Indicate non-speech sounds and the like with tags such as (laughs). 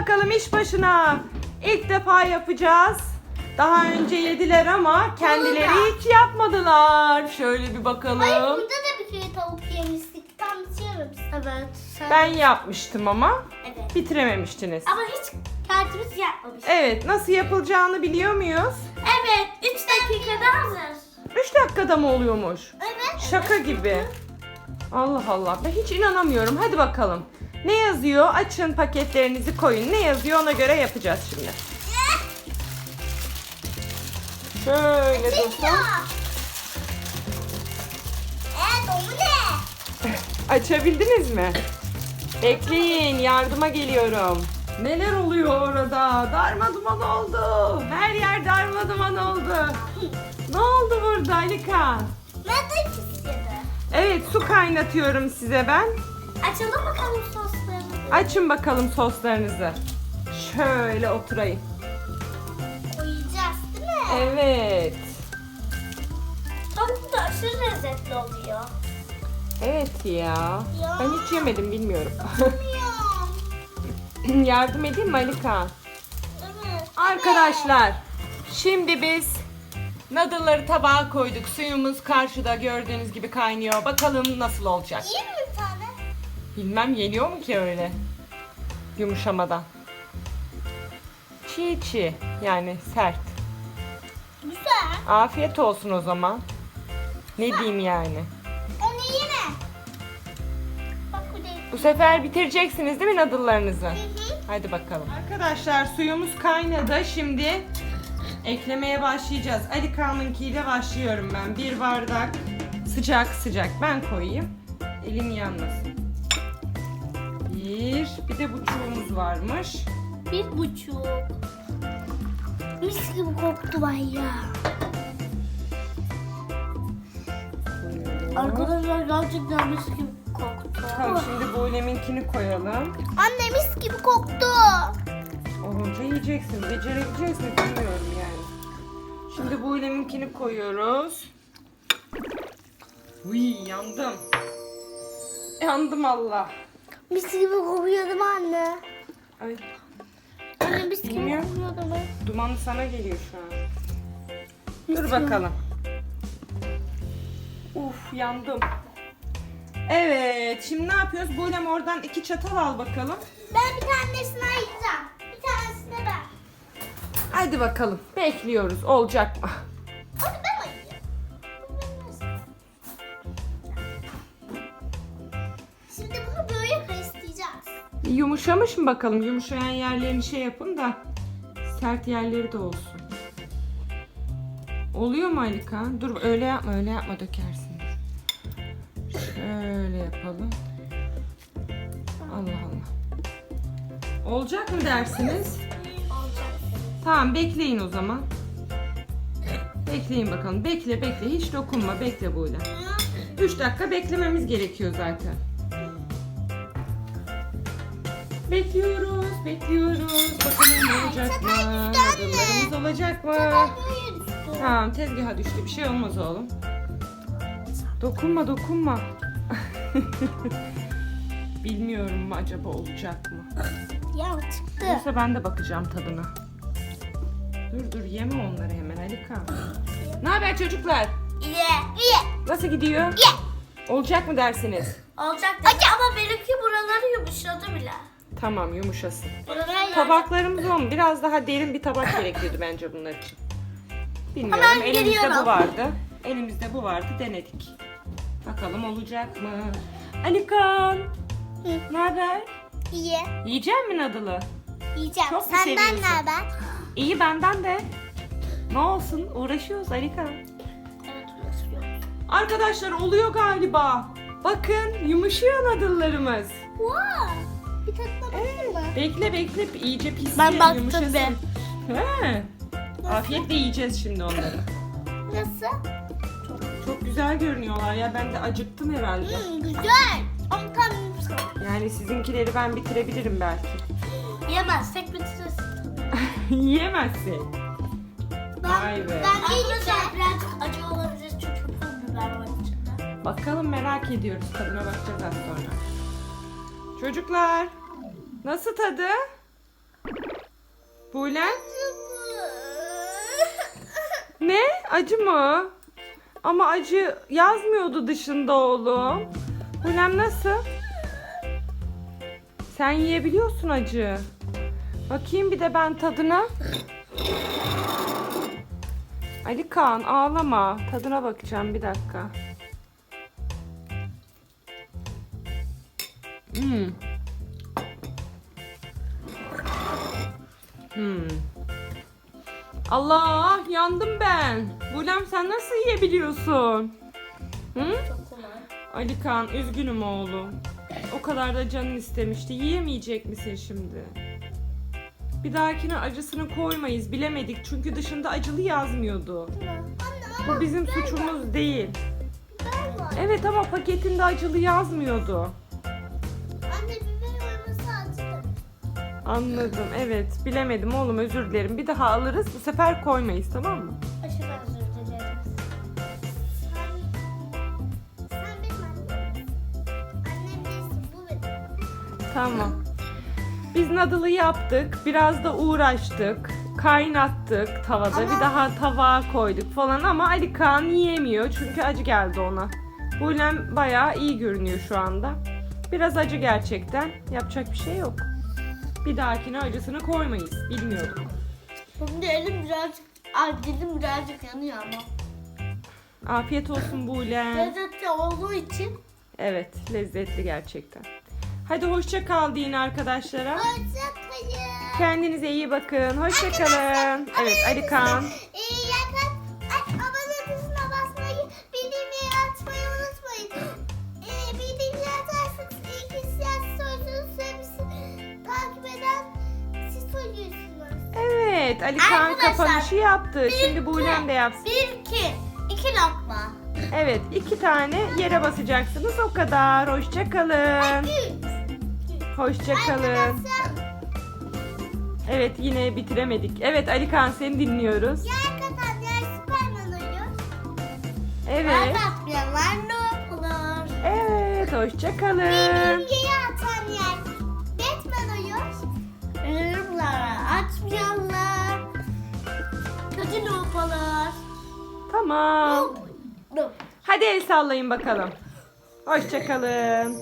bakalım iş başına. İlk defa yapacağız. Daha önce yediler ama kendileri Burada. hiç yapmadılar. Şöyle bir bakalım. Hayır burada da bir kere tavuk yemiştik. Tam bitiyorum. Evet. sen- Ben yapmıştım ama Evet. bitirememiştiniz. Ama hiç kendimiz yapmamıştık. Evet, nasıl yapılacağını biliyor muyuz? Evet. 3 dakikada hazır. 3 dakikada mı oluyormuş? Evet. Şaka gibi. Allah Allah. Ben hiç inanamıyorum. Hadi bakalım. Ne yazıyor? Açın paketlerinizi koyun. Ne yazıyor ona göre yapacağız şimdi. Şöyle dursun. Ne? Açabildiniz mi? Bekleyin. Yardıma geliyorum. Neler oluyor orada? Darma duman oldu. Her yer darma duman oldu. Ne oldu burada Alika? Ben de. Evet su kaynatıyorum size ben. Açalım bakalım soslarını. Açın bakalım soslarınızı. Şöyle oturayım. Koyacağız değil mi? Evet. Tavuk da aşırı lezzetli oluyor. Evet ya. Ya. Ben hiç yemedim bilmiyorum. Bilmiyorum. (laughs) Yardım edeyim mi Alika? Evet. Arkadaşlar şimdi biz noodle'ları tabağa koyduk. Suyumuz karşıda gördüğünüz gibi kaynıyor. Bakalım nasıl olacak. İyi mi? Bilmem yeniyor mu ki öyle? Yumuşamadan. Çiğ çiğ yani sert. Güzel. Afiyet olsun o zaman. Ne diyeyim yani. Onu yeme. Bak bu değil. Bu sefer bitireceksiniz değil mi noodle'larınızı? Hı hı. Hadi bakalım. Arkadaşlar suyumuz kaynadı. Şimdi eklemeye başlayacağız. Ali Kağan'ınkiyle başlıyorum ben. Bir bardak sıcak sıcak ben koyayım. Elim yanmasın. Bir, bir de buçuğumuz varmış. Bir buçuk. Mis gibi koktu var ya. Arkadaşlar gerçekten mis gibi koktu. Bakalım şimdi bu leminkini koyalım. Anne mis gibi koktu. Olunca yiyeceksin. Becerebileceksin bilmiyorum yani. Şimdi bu leminkini koyuyoruz. Uy yandım. Yandım Allah. Mis gibi kokuyor değil mi anne? Ay Anne mis gibi Bilmiyorum. kokuyor değil mi? duman sana geliyor şu an. Dur bakalım. Uf yandım. Evet şimdi ne yapıyoruz? Buylem oradan iki çatal al bakalım. Ben bir tanesini ayıracağım. Bir tanesini ben. Hadi bakalım. Bekliyoruz. Olacak mı? Yumuşamış mı bakalım? Yumuşayan yerlerini şey yapın da sert yerleri de olsun. Oluyor mu Alika? Dur öyle yapma öyle yapma dökersin. Şöyle yapalım. Allah Allah. Olacak mı dersiniz? Olacak. Tamam bekleyin o zaman. Bekleyin bakalım. Bekle bekle. Hiç dokunma. Bekle böyle. 3 dakika beklememiz gerekiyor zaten. Bekliyoruz, bekliyoruz. Bakalım olacak mı? Adımlarımız olacak mı? Tamam tezgaha düştü. Bir şey olmaz oğlum. Dokunma, dokunma. (laughs) Bilmiyorum mu acaba olacak mı? Ya çıktı. Neyse ben de bakacağım tadına. Dur dur yeme onları hemen Alika. Ne haber çocuklar? İyi. İyi. Nasıl gidiyor? İyi. Olacak mı dersiniz? Olacak dedi ama benimki buraları yumuşadı bile. Tamam yumuşasın. Tabaklarımız olmu. Biraz daha derin bir tabak gerekiyordu bence bunlar için. Bilmiyorum. Hemen Elimizde geliyorum. bu vardı. Elimizde bu vardı. Denedik. Bakalım olacak mı? Alikan. Ne haber? İyi. Yiyecek misin adılı? Yiyeceğim. Çok mu Senden seviyorsun? ne haber? İyi benden de. Ne olsun? Uğraşıyoruz Alikan. Arkadaşlar oluyor galiba. Bakın yumuşuyor nadıllarımız. Wow. Bekle bekle iyice pişsin. Ben baktım yumuşasın. be. He. Afiyetle yiyeceğiz şimdi onları. Nasıl? Çok güzel görünüyorlar ya ben de acıktım herhalde. Hmm, güzel. Yani sizinkileri ben bitirebilirim belki. Yemezsek bitiririz. (laughs) Yiyemezsin. Ben, Vay be. ben Arkadaşlar birazcık acı olabilir çünkü pul biber var içinde. Bakalım merak ediyoruz tadına bakacağız az sonra. Çocuklar Nasıl tadı? Bulem? Ne? Acı mı? Ama acı yazmıyordu dışında oğlum. Bulem nasıl? Sen yiyebiliyorsun acı. Bakayım bir de ben tadına. Ali Kaan ağlama. Tadına bakacağım bir dakika. Hmm. Hmm. Allah yandım ben. Bulem sen nasıl yiyebiliyorsun? Hı? Çok kolay. Ali Kaan üzgünüm oğlum. O kadar da canın istemişti. Yiyemeyecek misin şimdi? Bir dahakine acısını koymayız. Bilemedik çünkü dışında acılı yazmıyordu. Bu bizim suçumuz değil. Evet ama paketinde acılı yazmıyordu. Anladım. Evet. Bilemedim oğlum özür dilerim. Bir daha alırız. Bu sefer koymayız tamam mı? Aşırı özür dilerim. Sen, sen benim annem. Annem değilsin bu benim. Tamam. Biz nadılı yaptık. Biraz da uğraştık. Kaynattık tavada. Ama- Bir daha tabağa koyduk falan ama Ali Kaan yiyemiyor. Çünkü acı geldi ona. Bulem bayağı iyi görünüyor şu anda. Biraz acı gerçekten. Yapacak bir şey yok. Bir dahakine acısını koymayız. Bilmiyorduk. Şimdi elim birazcık, ay dilim birazcık yanıyor ama. Afiyet olsun Bulem. Lezzetli olduğu için. Evet lezzetli gerçekten. Hadi hoşça kal deyin arkadaşlara. Hoşçakalın. Kendinize iyi bakın. Hoşça kalın. Evet Ali Kaan. İyi Evet Ali Kaan Arkadaşlar, kapanışı yaptı. Bir, Şimdi Bulem de yapsın. Bir, iki. İki lokma. Evet iki tane yere basacaksınız o kadar. Hoşça kalın. Üç. Hoşça kalın. Arkadaşlar, Evet yine bitiremedik. Evet Ali Kaan seni dinliyoruz. yer katan yer Süperman olur. Evet. Yer atmayanlar ne olur? Evet hoşça kalın. Tamam. Hadi el sallayın bakalım. Hoşça kalın.